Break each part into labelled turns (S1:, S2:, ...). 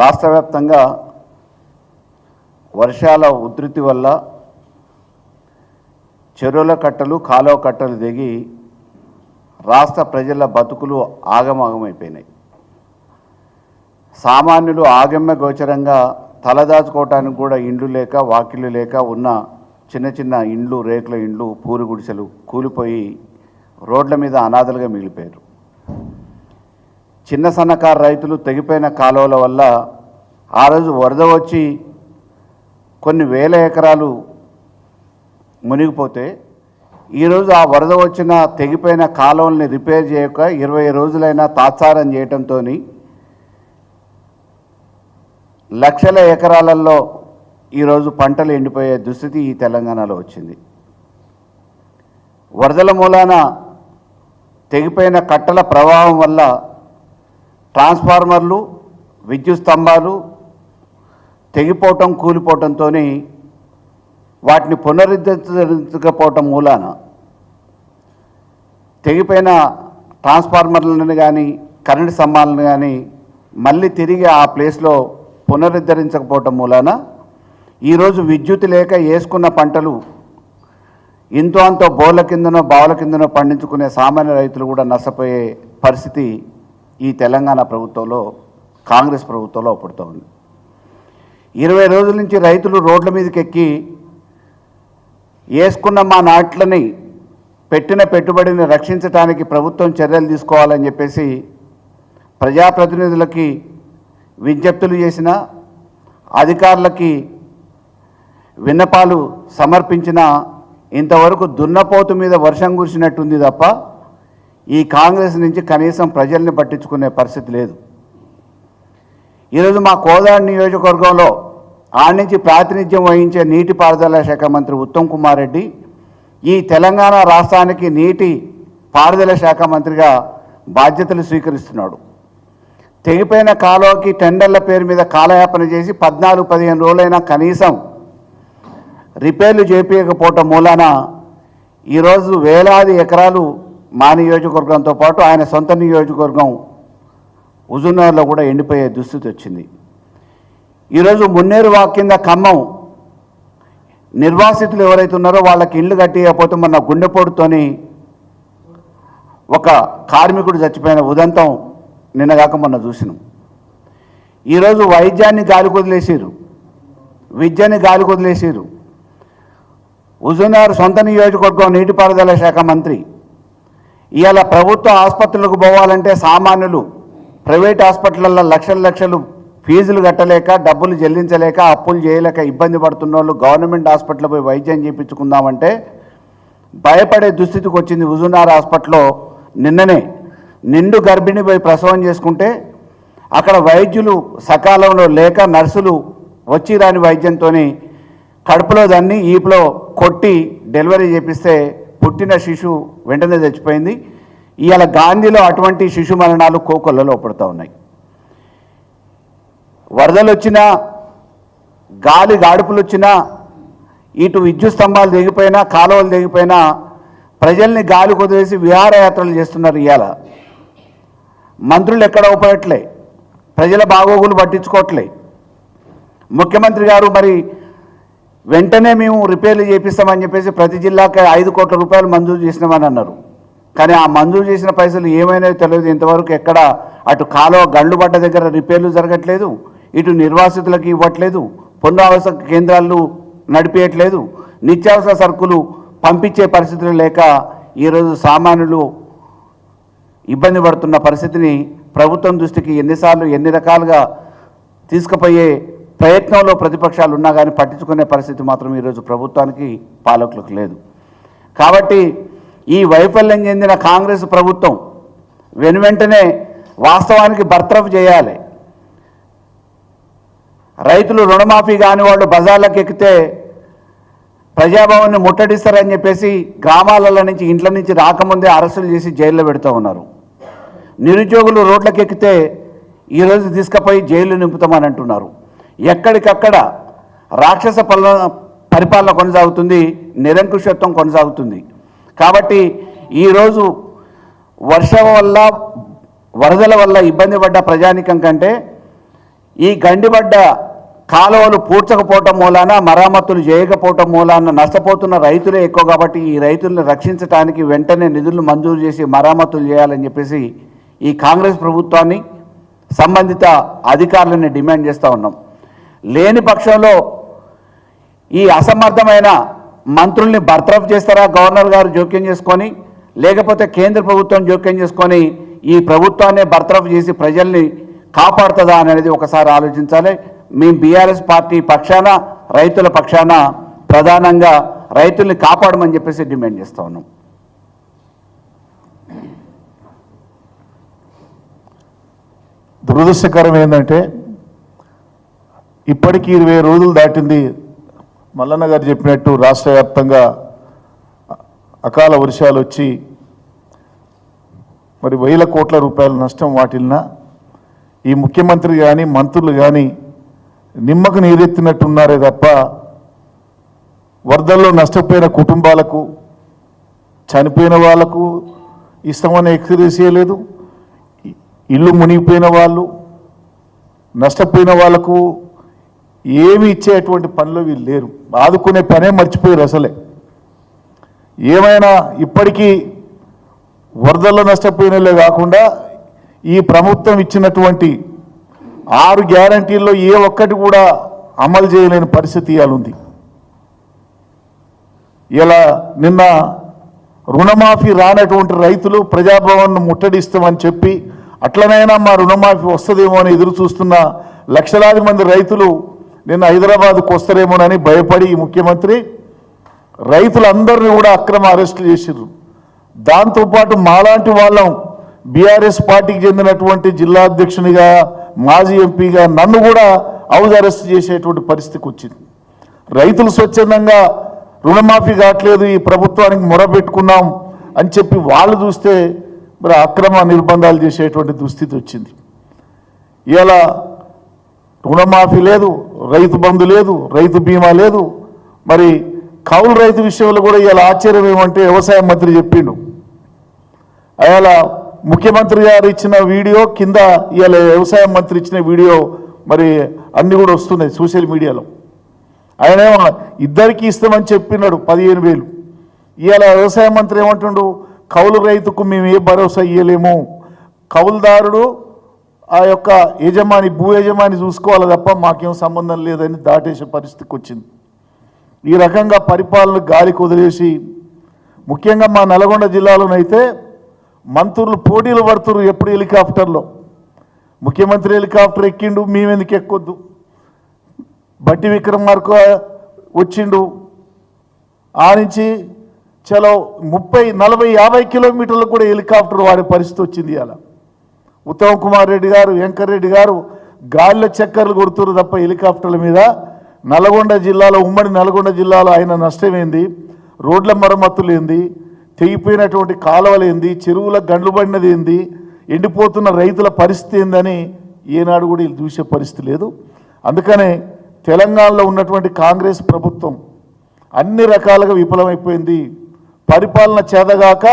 S1: రాష్ట్ర వ్యాప్తంగా వర్షాల ఉధృతి వల్ల చెరువుల కట్టలు కాలువ కట్టలు దిగి రాష్ట్ర ప్రజల బతుకులు ఆగమాగమైపోయినాయి. సామాన్యులు ఆగమ్య గోచరంగా తలదాచుకోవటానికి కూడా ఇండ్లు లేక వాకిళ్ళు లేక ఉన్న చిన్న చిన్న ఇండ్లు రేకుల ఇండ్లు పూరి గుడిసెలు కూలిపోయి రోడ్ల మీద అనాథలుగా మిగిలిపోయారు. చిన్న సన్నకారు రైతులు తెగిపోయిన కాలువల వల్ల ఆ రోజు వరద వచ్చి కొన్ని వేల ఎకరాలు మునిగిపోతే ఈరోజు ఆ వరద వచ్చిన తెగిపోయిన కాలువల్ని రిపేర్ చేయక ఇరవై రోజులైనా తాత్సారం చేయటంతో లక్షల ఎకరాలలో ఈరోజు పంటలు ఎండిపోయే దుస్థితి ఈ తెలంగాణలో వచ్చింది. వరదల మూలాన తెగిపోయిన కట్టల ప్రవాహం వల్ల ట్రాన్స్ఫార్మర్లు విద్యుత్ స్తంభాలు తెగిపోవటం కూలిపోవటంతో వాటిని పునరుద్ధరించకపోవటం మూలాన తెగిపోయిన ట్రాన్స్ఫార్మర్లను కానీ కరెంటు స్తంభాలను కానీ మళ్ళీ తిరిగి ఆ ప్లేస్లో పునరుద్ధరించకపోవటం మూలాన ఈరోజు విద్యుత్ లేక వేసుకున్న పంటలు ఇంతో అంతో బోర్ల కిందనో బావుల కిందనో పండించుకునే సామాన్య రైతులు కూడా నష్టపోయే పరిస్థితి ఈ తెలంగాణ ప్రభుత్వంలో కాంగ్రెస్ ప్రభుత్వంలో పడుతూ ఉంది. ఇరవై రోజుల నుంచి రైతులు రోడ్ల మీదకి ఎక్కి వేసుకున్న మా నాట్లని పెట్టిన పెట్టుబడిని రక్షించడానికి ప్రభుత్వం చర్యలు తీసుకోవాలని చెప్పేసి ప్రజాప్రతినిధులకి విజ్ఞప్తులు చేసిన అధికారులకి విన్నపాలు సమర్పించిన ఇంతవరకు దున్నపోతు మీద వర్షం కురిసినట్టుంది తప్ప ఈ కాంగ్రెస్ నుంచి కనీసం ప్రజల్ని పట్టించుకునే పరిస్థితి లేదు. ఈరోజు మా కోదాడు నియోజకవర్గంలో ఆడ నుంచి ప్రాతినిధ్యం వహించే నీటిపారుదల శాఖ మంత్రి ఉత్తమ్ కుమార్ రెడ్డి ఈ తెలంగాణ రాష్ట్రానికి నీటి పారుదల శాఖ మంత్రిగా బాధ్యతలు స్వీకరిస్తున్నాడు. తెగిపోయిన కాలువకి టెండర్ల పేరు మీద కాలయాపన చేసి పద్నాలుగు పదిహేను రోజులైనా కనీసం రిపేర్లు చేపించకపోవటం మూలాన ఈరోజు వేలాది ఎకరాలు మా నియోజకవర్గంతో పాటు ఆయన సొంత నియోజకవర్గం హుజూర్నగర్లో కూడా ఎండిపోయే దుస్థితి వచ్చింది. ఈరోజు మున్నేరు వాక్ కింద ఖమ్మం నిర్వాసితులు ఎవరైతే ఉన్నారో వాళ్ళకి ఇల్లు కట్టియకపోతే మన గుండెపోటుతోని ఒక కార్మికుడు చచ్చిపోయిన ఉదంతం నిన్నగాక మొన్న చూసినాం. ఈరోజు వైద్యాన్ని గాలి కొదిలేసారు విద్యని గాలి కొదిలేసారు హుజూర్నగర్ సొంత నియోజకవర్గం నీటిపారుదల శాఖ మంత్రి ఇవాళ ప్రభుత్వ ఆసుపత్రులకు పోవాలంటే సామాన్యులు ప్రైవేట్ హాస్పిటల్లో లక్షల లక్షలు ఫీజులు కట్టలేక డబ్బులు చెల్లించలేక అప్పులు చేయలేక ఇబ్బంది పడుతున్న వాళ్ళు గవర్నమెంట్ హాస్పిటల్ పోయి వైద్యం చేయించుకుందామంటే భయపడే దుస్థితికి వచ్చింది హుజూర్నగర్ హాస్పిటల్లో నిన్ననే. నిండు గర్భిణి పోయి ప్రసవం చేసుకుంటే అక్కడ వైద్యులు సకాలంలో లేక నర్సులు వచ్చి రాని వైద్యంతో కడుపులో దాన్ని ఈపులో కొట్టి డెలివరీ చేపిస్తే పుట్టిన శిశువు వెంటనే చచ్చిపోయింది. ఇవాళ గాంధీలో అటువంటి శిశు మరణాలు కోకొల్లలో పడుతూ ఉన్నాయి. వరదలు వచ్చినా గాలి గాడుపులు వచ్చినా ఇటు విద్యుత్ స్తంభాలు దిగిపోయినా కాలువలు దిగిపోయినా ప్రజల్ని గాలి కుదిరేసి విహారయాత్రలు చేస్తున్నారు ఇవాళ మంత్రులు ఎక్కడ ఉపడట్లే ప్రజల బాగోగులు పట్టించుకోవట్లే. ముఖ్యమంత్రి గారు మరి వెంటనే మేము రిపేర్లు చేపిస్తామని చెప్పేసి ప్రతి జిల్లాకి ఐదు కోట్ల రూపాయలు మంజూరు చేసినామని అన్నారు. కానీ ఆ మంజూరు చేసిన పైసలు ఏమైనాయో తెలియదు. ఇంతవరకు ఎక్కడ అటు కాలువ గండ్లు పడ్డ దగ్గర రిపేర్లు జరగట్లేదు. ఇటు నిర్వాసితులకు ఇవ్వట్లేదు. పునరావాస కేంద్రాలు నడిపేయట్లేదు. నిత్యావసర సరుకులు పంపించే పరిస్థితులు లేక ఈరోజు సామాన్యులు ఇబ్బంది పడుతున్న పరిస్థితిని ప్రభుత్వం దృష్టికి ఎన్నిసార్లు ఎన్ని రకాలుగా తీసుకుపోయే ప్రయత్నంలో ప్రతిపక్షాలు ఉన్నా కానీ పట్టించుకునే పరిస్థితి మాత్రం ఈరోజు ప్రభుత్వానికి పాలకులకు లేదు. కాబట్టి ఈ వైఫల్యం చెందిన కాంగ్రెస్ ప్రభుత్వం వెనువెంటనే వాస్తవానికి బర్తరఫ్ చేయాలి. రైతులు రుణమాఫీ కాని వాళ్ళు బజార్లకు ఎక్కితే ప్రజాభవన్ని ముట్టడిస్తారని చెప్పేసి గ్రామాలలో నుంచి ఇంట్ల నుంచి రాకముందే అరెస్టులు చేసి జైల్లో పెడుతూ ఉన్నారు. నిరుద్యోగులు రోడ్లకు ఎక్కితే ఈరోజు తీసుకుపోయి జైలు నింపుతామని అంటున్నారు. ఎక్కడికక్కడ రాక్షస పల్ల పరిపాలన కొనసాగుతుంది నిరంకుశత్వం కొనసాగుతుంది. కాబట్టి ఈరోజు వర్షం వల్ల వరదల వల్ల ఇబ్బంది పడ్డ ప్రజానికం కంటే ఈ గండిబడ్డ కాలువలు పూడ్చకపోవటం మూలాన మరామతులు చేయకపోవటం మూలాన నష్టపోతున్న రైతులే ఎక్కువ కాబట్టి ఈ రైతులను రక్షించడానికి వెంటనే నిధులు మంజూరు చేసి మరామతులు చేయాలని చెప్పేసి ఈ కాంగ్రెస్ ప్రభుత్వాన్ని సంబంధిత అధికారులని డిమాండ్ చేస్తూ ఉన్నాం. లేని పక్షంలో ఈ అసమర్థమైన మంత్రుల్ని బర్తరఫ్ చేస్తారా? గవర్నర్ గారు జోక్యం చేసుకొని లేకపోతే కేంద్ర ప్రభుత్వం జోక్యం చేసుకొని ఈ ప్రభుత్వాన్ని బర్తరఫ్ చేసి ప్రజల్ని కాపాడుతుందా అనేది ఒకసారి ఆలోచించాలి. మేము బీఆర్ఎస్ పార్టీ పక్షాన రైతుల పక్షాన ప్రధానంగా రైతుల్ని కాపాడమని చెప్పేసి డిమాండ్ చేస్తూ ఉన్నాం.
S2: దురదృష్టకరం ఏంటంటే ఇప్పటికీ ఇరవై రోజులు దాటింది. మల్లన్న గారు చెప్పినట్టు రాష్ట్ర వ్యాప్తంగా అకాల వర్షాలు వచ్చి మరి వేల కోట్ల రూపాయల నష్టం వాటిల్న ఈ ముఖ్యమంత్రి కానీ మంత్రులు కానీ నిమ్మకు నీరెత్తినట్టున్నారే తప్ప వరదల్లో నష్టపోయిన కుటుంబాలకు చనిపోయిన వాళ్ళకు ఇష్టమైన ఎక్స్రేస్ చేయలేదు ఇల్లు మునిగిపోయిన వాళ్ళు నష్టపోయిన వాళ్ళకు ఏమి ఇచ్చేటువంటి పనులు వీళ్ళు లేరు. ఆదుకునే పనే మర్చిపోయారు అసలే. ఏమైనా ఇప్పటికీ వరదల్లో నష్టపోయినలే కాకుండా ఈ ప్రభుత్వం ఇచ్చినటువంటి ఆరు గ్యారంటీల్లో ఏ ఒక్కటి కూడా అమలు చేయలేని పరిస్థితి ఇవాళ ఉంది. ఇలా నిన్న రుణమాఫీ రానటువంటి రైతులు ప్రజాభవన్ను ముట్టడిస్తామని చెప్పి అట్లనైనా మా రుణమాఫీ వస్తుందేమో అని ఎదురు చూస్తున్న లక్షలాది మంది రైతులు నిన్న హైదరాబాద్కు వస్తారేమోనని భయపడి ఈ ముఖ్యమంత్రి రైతులందరినీ కూడా అక్రమ అరెస్టులు చేసిర్రు దాంతోపాటు మాలాంటి వాళ్ళం బీఆర్ఎస్ పార్టీకి చెందినటువంటి జిల్లా అధ్యక్షునిగా మాజీ ఎంపీగా నన్ను కూడా హౌస్ అరెస్ట్ చేసేటువంటి పరిస్థితికి వచ్చింది. రైతులు స్వచ్ఛందంగా రుణమాఫీ కావట్లేదు ఈ ప్రభుత్వానికి మొరబెట్టుకున్నాం అని చెప్పి వాళ్ళు చూస్తే మరి అక్రమ నిర్బంధాలు చేసేటువంటి దుస్థితి వచ్చింది. ఇలా రుణమాఫీ లేదు రైతు బంధు లేదు రైతు బీమా లేదు. మరి కౌలు రైతు విషయంలో కూడా ఇవాళ ఆశ్చర్యం ఏమంటే వ్యవసాయ మంత్రి చెప్పిండు. అయ్యాల ముఖ్యమంత్రి గారు ఇచ్చిన వీడియో కింద ఇవాళ వ్యవసాయ మంత్రి ఇచ్చిన వీడియో మరి అన్నీ కూడా వస్తున్నాయి సోషల్ మీడియాలో. ఆయనేమో ఇద్దరికి ఇస్తామని చెప్పినాడు పదిహేను వేలు. ఇవాళ వ్యవసాయ మంత్రి ఏమంటుండు కౌలు రైతుకు మేము ఏ భరోసా ఇవ్వలేము కౌలుదారుడు ఆ యొక్క యజమాని భూ యజమాని చూసుకోవాలి తప్ప మాకేం సంబంధం లేదని దాటేసే పరిస్థితికి వచ్చింది. ఈ రకంగా పరిపాలన గాలికి వదిలేసి ముఖ్యంగా మా నల్గొండ జిల్లాలోనైతే మంత్రులు పోటీలు పడుతున్నారు ఎప్పుడు హెలికాప్టర్లో. ముఖ్యమంత్రి హెలికాప్టర్ ఎక్కిండు మేమెందుకు ఎక్కొద్దు. బట్టి విక్రమార్క వచ్చిండు. ఆ నుంచి చలో ముప్పై నలభై యాభై కిలోమీటర్లు కూడా హెలికాప్టర్ వాడే పరిస్థితి వచ్చింది అలా ఉత్తమ్ కుమార్ రెడ్డి గారు వెంకర్ రెడ్డి గారు గాలిలో చక్కర్లు కొడుతున్నారు తప్ప హెలికాప్టర్ల మీద. నల్గొండ జిల్లాలో ఉమ్మడి నల్గొండ జిల్లాలో ఆయన నష్టమేంది? రోడ్ల మరమ్మతులు ఏంది తెగిపోయినటువంటి కాలువలు ఏంది చెరువుల గండ్లు పడినది ఏంది ఎండిపోతున్న రైతుల పరిస్థితి ఏందని ఏనాడు కూడా వీళ్ళు చూసే పరిస్థితి లేదు. అందుకనే తెలంగాణలో ఉన్నటువంటి కాంగ్రెస్ ప్రభుత్వం అన్ని రకాలుగా విఫలమైపోయింది. పరిపాలన చేదగాక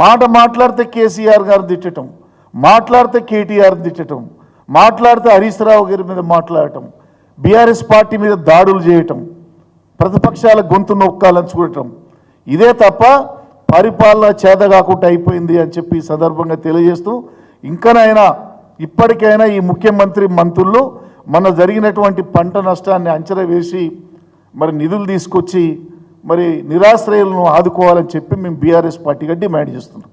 S2: మాట మాట్లాడితే కేసీఆర్ గారు తిట్టడం మాట్లాడితే కేటీఆర్ తిట్టడం మాట్లాడితే హరీష్ రావు గారి మీద మాట్లాడటం బీఆర్ఎస్ పార్టీ మీద దాడులు చేయటం ప్రతిపక్షాల గొంతు నొక్కాలని చూడటం. ఇదే తప్ప పరిపాలన చేదగాకుండా అయిపోయింది అని చెప్పి ఈ సందర్భంగా తెలియజేస్తూ ఇంకనైనా ఇప్పటికైనా ఈ ముఖ్యమంత్రి మంత్రులు మన జరిగినటువంటి పంట నష్టాన్ని అంచనా వేసి మరి నిధులు తీసుకొచ్చి మరి నిరాశ్రయులను ఆదుకోవాలని చెప్పి మేము బీఆర్ఎస్ పార్టీగా డిమాండ్ చేస్తున్నాం.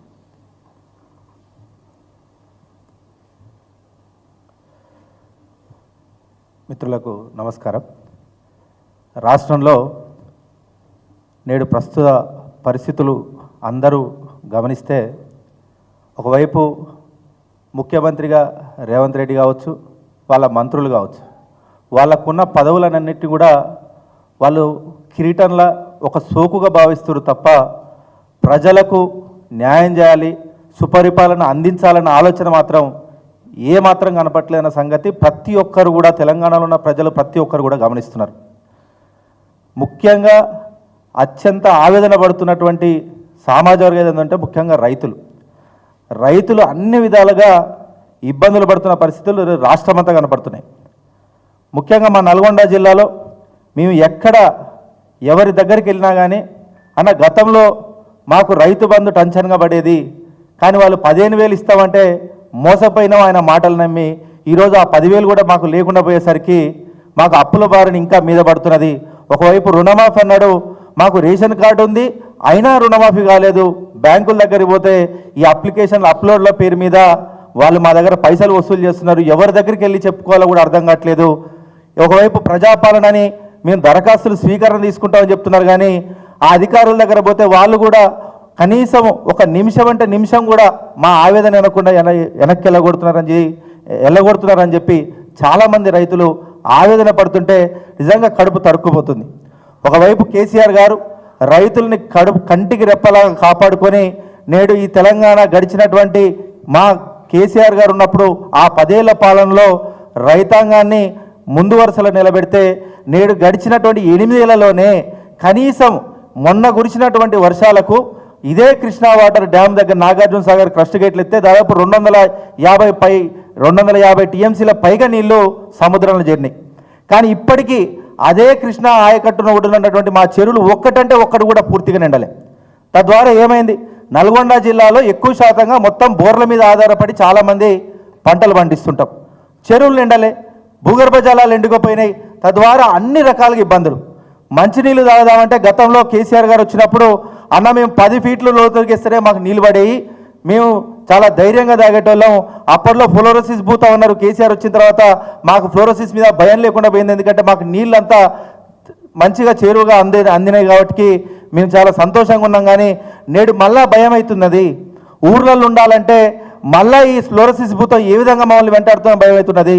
S3: మిత్రులకు నమస్కారం. రాష్ట్రంలో నేడు ప్రస్తుత పరిస్థితులు అందరూ గమనిస్తే ఒకవైపు ముఖ్యమంత్రిగా రేవంత్ రెడ్డి కావచ్చు వాళ్ళ మంత్రులు కావచ్చు వాళ్ళకున్న పదవులన్నింటినీ కూడా వాళ్ళు కిరీటంలా ఒక సోకుగా భావిస్తారు తప్ప ప్రజలకు న్యాయం చేయాలి సుపరిపాలన అందించాలన్న ఆలోచన మాత్రం ఏ మాత్రం కనపట్లేదన్న సంగతి ప్రతి ఒక్కరు కూడా తెలంగాణలో ఉన్న ప్రజలు ప్రతి ఒక్కరు కూడా గమనిస్తున్నారు. ముఖ్యంగా అత్యంత ఆవేదన పడుతున్నటువంటి సామాజిక వర్గం ఏంటంటే ముఖ్యంగా రైతులు. రైతులు అన్ని విధాలుగా ఇబ్బందులు పడుతున్న పరిస్థితులు రాష్ట్రమంతా కనపడుతున్నాయి. ముఖ్యంగా మా నల్గొండ జిల్లాలో మేము ఎక్కడ ఎవరి దగ్గరికి వెళ్ళినా కానీ అన్న గతంలో మాకు రైతు బంధు టెన్షన్గా పడేది కానీ వాళ్ళు పదిహేను వేలు ఇస్తామంటే మోసపోయినాం ఆయన మాటలు నమ్మి ఈరోజు ఆ పదివేలు కూడా మాకు లేకుండా పోయేసరికి మాకు అప్పుల భారని ఇంకా మీద పడుతున్నది. ఒకవైపు రుణమాఫీ అన్నాడు మాకు రేషన్ కార్డు ఉంది అయినా రుణమాఫీ కాలేదు. బ్యాంకుల దగ్గరికి పోతే ఈ అప్లికేషన్ అప్లోడ్ల పేరు మీద వాళ్ళు మా దగ్గర పైసలు వసూలు చేస్తున్నారు. ఎవరి దగ్గరికి వెళ్ళి చెప్పుకోవాలో కూడా అర్థం కావట్లేదు. ఒకవైపు ప్రజాపాలనని మేము దరఖాస్తులు స్వీకరణ తీసుకుంటామని చెప్తున్నారు కానీ ఆ అధికారుల దగ్గర పోతే వాళ్ళు కూడా కనీసం ఒక నిమిషం అంటే నిమిషం కూడా మా ఆవేదన వినకుండా వెన వెనక్కి వెళ్ళగొడుతున్నారని చెప్పి వెళ్ళగొడుతున్నారని చెప్పి చాలామంది రైతులు ఆవేదన పడుతుంటే నిజంగా కడుపు తరుక్కుపోతుంది ఒకవైపు కేసీఆర్ గారు రైతుల్ని కడుపు కంటికి రెప్పలాగా కాపాడుకొని నేడు ఈ తెలంగాణ గడిచినటువంటి మా కేసీఆర్ గారు ఉన్నప్పుడు ఆ పదేళ్ళ పాలనలో రైతాంగాన్ని ముందు వరుసలో నిలబెడితే నేడు గడిచినటువంటి ఎనిమిదేళ్ళలోనే కనీసం మొన్న కురిసినటువంటి వర్షాలకు ఇదే కృష్ణా వాటర్ డ్యామ్ దగ్గర నాగార్జున సాగర్ క్రస్ట్ గేట్లు ఎత్తే దాదాపు రెండు వందల యాభై పై రెండు వందల యాభై టీఎంసీల పైగా నీళ్ళు సముద్రంలో చేరినాయి. కానీ ఇప్పటికీ అదే కృష్ణా ఆయకట్టున ఉన్నటువంటి మా చెరువులు ఒక్కటంటే ఒక్కటి కూడా పూర్తిగా నిండలే. తద్వారా ఏమైంది? నల్గొండ జిల్లాలో ఎక్కువ శాతంగా మొత్తం బోర్ల మీద ఆధారపడి చాలామంది పంటలు పండిస్తుంటాం. చెరువులు నిండలే భూగర్భ జలాలు ఎండుకుపోయినాయి తద్వారా అన్ని రకాలుగా ఇబ్బందులు. మంచినీళ్ళు తాగుదామంటే గతంలో కేసీఆర్ గారు వచ్చినప్పుడు అన్న మేము పది ఫీట్లు లోతుకి ఇస్తేనే మాకు నీళ్ళు పడేవి మేము చాలా ధైర్యంగా తాగేటోళ్ళం. అప్పట్లో ఫ్లోరోసిస్ భూతా ఉన్నారు. కేసీఆర్ వచ్చిన తర్వాత మాకు ఫ్లోరోసిస్ మీద భయం లేకుండా పోయింది. ఎందుకంటే మాకు నీళ్ళంతా మంచిగా చేరువుగా అందే అందినాయి కాబట్టి మేము చాలా సంతోషంగా ఉన్నాం. కానీ నేడు మళ్ళా భయం అవుతున్నది. ఊర్లలో ఉండాలంటే మళ్ళా ఈ ఫ్లోరసిస్ భూతం ఏ విధంగా మమ్మల్ని వెంటాడుతున్న భయం అవుతున్నది?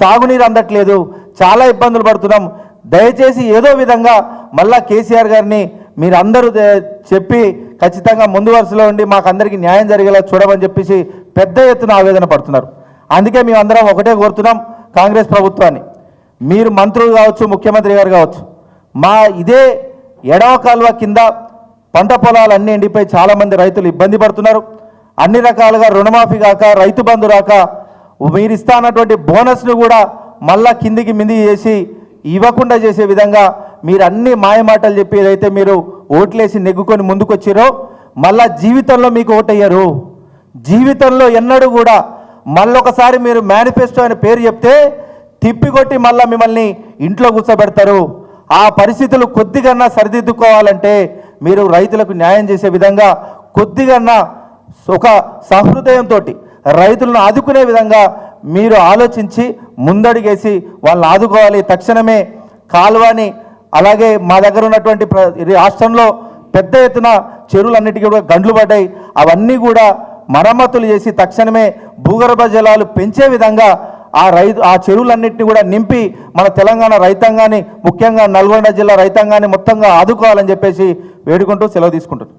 S3: సాగునీరు అందట్లేదు. చాలా ఇబ్బందులు పడుతున్నాం. దయచేసి ఏదో విధంగా మళ్ళా కేసీఆర్ గారిని మీరు అందరూ చెప్పి ఖచ్చితంగా ముందు వరుసలో ఉండి మాకు అందరికీ న్యాయం జరిగేలా చూడమని చెప్పేసి పెద్ద ఎత్తున ఆవేదన పడుతున్నారు. అందుకే మేము అందరం ఒకటే కోరుతున్నాం కాంగ్రెస్ ప్రభుత్వాన్ని. మీరు మంత్రులు కావచ్చు ముఖ్యమంత్రి గారు కావచ్చు మా ఇదే ఎడవ కాలువ కింద పంట పొలాలన్నీ ఎండిపోయి చాలామంది రైతులు ఇబ్బంది పడుతున్నారు. అన్ని రకాలుగా రుణమాఫీ కాక రైతు బంధు రాక మీరు ఇస్తా అన్నటువంటి బోనస్ను కూడా మళ్ళా కిందికి మింది చేసి ఇవ్వకుండా చేసే విధంగా మీరు అన్ని మాయమాటలు చెప్పి ఏదైతే మీరు ఓట్లేసి నెగ్గుకొని ముందుకొచ్చారో మళ్ళా జీవితంలో మీకు ఓటయ్యారు. జీవితంలో ఎన్నడూ కూడా మళ్ళొకసారి మీరు మేనిఫెస్టో అనే పేరు చెప్తే తిప్పికొట్టి మళ్ళీ మిమ్మల్ని ఇంట్లో కూర్చోబెడతారు. ఆ పరిస్థితులు కొద్దిగన్నా సరిదిద్దుకోవాలంటే మీరు రైతులకు న్యాయం చేసే విధంగా కొద్దిగన్నా ఒక సహృదయంతో రైతులను ఆదుకునే విధంగా మీరు ఆలోచించి ముందడిగేసి వాళ్ళని ఆదుకోవాలి. తక్షణమే కాలువని అలాగే మా దగ్గర ఉన్నటువంటి ప్ర- రాష్ట్రంలో పెద్ద ఎత్తున చెరువులన్నిటికీ కూడా గండ్లు పడ్డాయి. అవన్నీ కూడా మరమ్మతులు చేసి తక్షణమే భూగర్భ జలాలు పెంచే విధంగా ఆ రైతు ఆ చెరువులన్నింటినీ కూడా నింపి మన తెలంగాణ రైతాంగాన్ని ముఖ్యంగా నల్గొండ జిల్లా రైతాంగాన్ని మొత్తంగా ఆదుకోవాలని చెప్పేసి వేడుకుంటూ సెలవు తీసుకుంటున్నాను